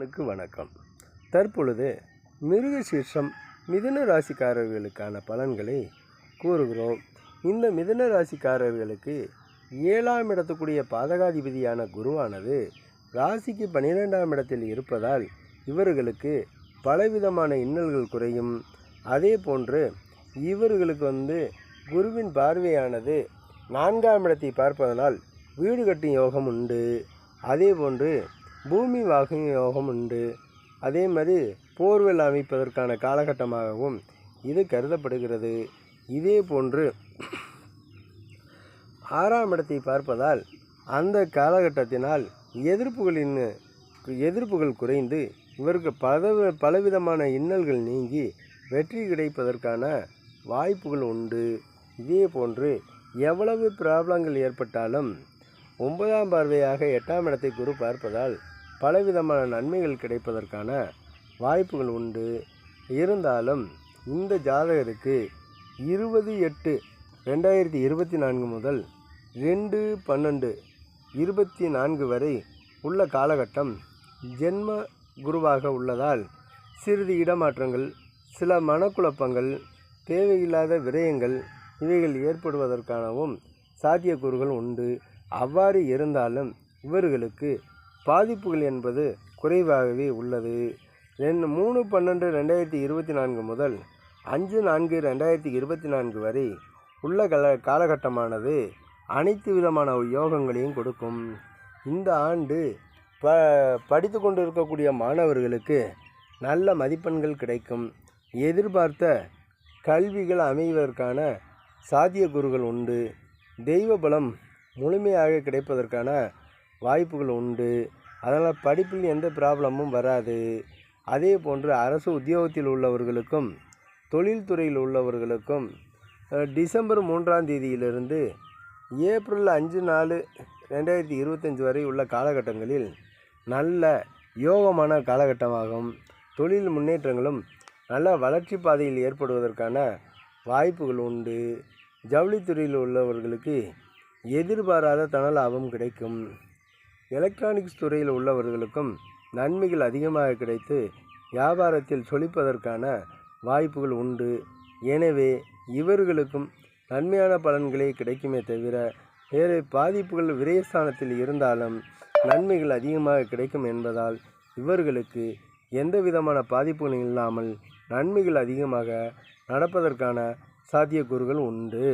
னுக்கு வணக்கம். தற்பொழுது மிருகசீர்ஷம் மிதுன ராசிக்காரர்களுக்கான பலன்களை கூறுகிறோம். இந்த மிதுன ராசிக்காரர்களுக்கு ஏழாம் இடத்துக்குரிய பாதகாதிபதியான குருவானது ராசிக்கு பன்னிரெண்டாம் இடத்தில் இருப்பதால் இவர்களுக்கு பலவிதமான இன்னல்கள் குறையும். அதே போன்று இவர்களுக்கு வந்து குருவின் பார்வையானது நான்காம் இடத்தை பார்ப்பதனால் வீடு கட்டும் யோகம் உண்டு. அதே போன்று பூமி வாகும் யோகம் உண்டு அதே மாதிரி போர்வெல் அமைப்பதற்கான காலகட்டமாகவும் இது கருதப்படுகிறது. இதே போன்று ஆறாம் இடத்தை பார்ப்பதால் அந்த காலகட்டத்தினால் எதிர்ப்புகளின் எதிர்ப்புகள் குறைந்து இவருக்கு பல பலவிதமான இன்னல்கள் நீங்கி வெற்றி கிடைப்பதற்கான வாய்ப்புகள் உண்டு. இதே போன்று எவ்வளவு ப்ராப்ளங்கள் ஏற்பட்டாலும் ஒன்பதாம் பார்வையாக எட்டாம் இடத்தை குரு பார்ப்பதால் பலவிதமான நன்மைகள் கிடைப்பதற்கான வாய்ப்புகள் உண்டு. இருந்தாலும் இந்த ஜாதகருக்கு இருபது எட்டு ரெண்டாயிரத்தி இருபத்தி நான்கு முதல் ரெண்டு பன்னெண்டு இருபத்தி நான்கு வரை உள்ள காலகட்டம் ஜென்ம குருவாக உள்ளதால் சிறிது இடமாற்றங்கள் சில மனக்குழப்பங்கள் தேவையில்லாத விரயங்கள் இவைகள் ஏற்படுவதற்கானவும் சாத்தியக்கூறுகள் உண்டு. அவ்வாறு இருந்தாலும் இவர்களுக்கு பாதிப்புகள் என்பது குறைவாகவே உள்ளது. ரெண்டு மூணு பன்னெண்டு ரெண்டாயிரத்தி இருபத்தி நான்கு முதல் அஞ்சு நான்கு ரெண்டாயிரத்தி இருபத்தி நான்கு வரை உள்ள கல காலகட்டமானது அனைத்து விதமான யோகங்களையும் கொடுக்கும். இந்த ஆண்டு ப படித்து கொண்டு இருக்கக்கூடிய மாணவர்களுக்கு நல்ல மதிப்பெண்கள் கிடைக்கும். எதிர்பார்த்த கல்விகள் அமைவதற்கான சாத்தியக்கூறுகள் உண்டு. தெய்வ பலம் முழுமையாக கிடைப்பதற்கான வாய்ப்புகள் உண்டு. அதனால் படிப்பில் எந்த ப்ராப்ளமும் வராது. அதே போன்று அரசு உத்தியோகத்தில் உள்ளவர்களுக்கும் தொழில்துறையில் உள்ளவர்களுக்கும் டிசம்பர் மூன்றாம் தேதியிலிருந்து ஏப்ரல் அஞ்சு நாலு ரெண்டாயிரத்தி இருபத்தஞ்சி வரை உள்ள காலகட்டங்களில் நல்ல யோகமான காலகட்டமாகும். தொழில் முன்னேற்றங்களும் நல்ல வளர்ச்சி பாதையில் ஏற்படுவதற்கான வாய்ப்புகள் உண்டு. ஜவுளித்துறையில் உள்ளவர்களுக்கு எதிர்பாராத தன லாபம் கிடைக்கும். எலக்ட்ரானிக்ஸ் துறையில் உள்ளவர்களுக்கும் நன்மைகள் அதிகமாக கிடைத்து வியாபாரத்தில் சொலிப்பதற்கான வாய்ப்புகள் உண்டு. எனவே இவர்களுக்கும் நன்மையான பலன்களே கிடைக்குமே தவிர வேறு பாதிப்புகள் விரயஸ்தானத்தில் இருந்தாலும் நன்மைகள் அதிகமாக கிடைக்கும் என்பதால் இவர்களுக்கு எந்த விதமான பாதிப்புகளும் இல்லாமல் நன்மைகள் அதிகமாக நடப்பதற்கான சாத்தியக்கூறுகள் உண்டு.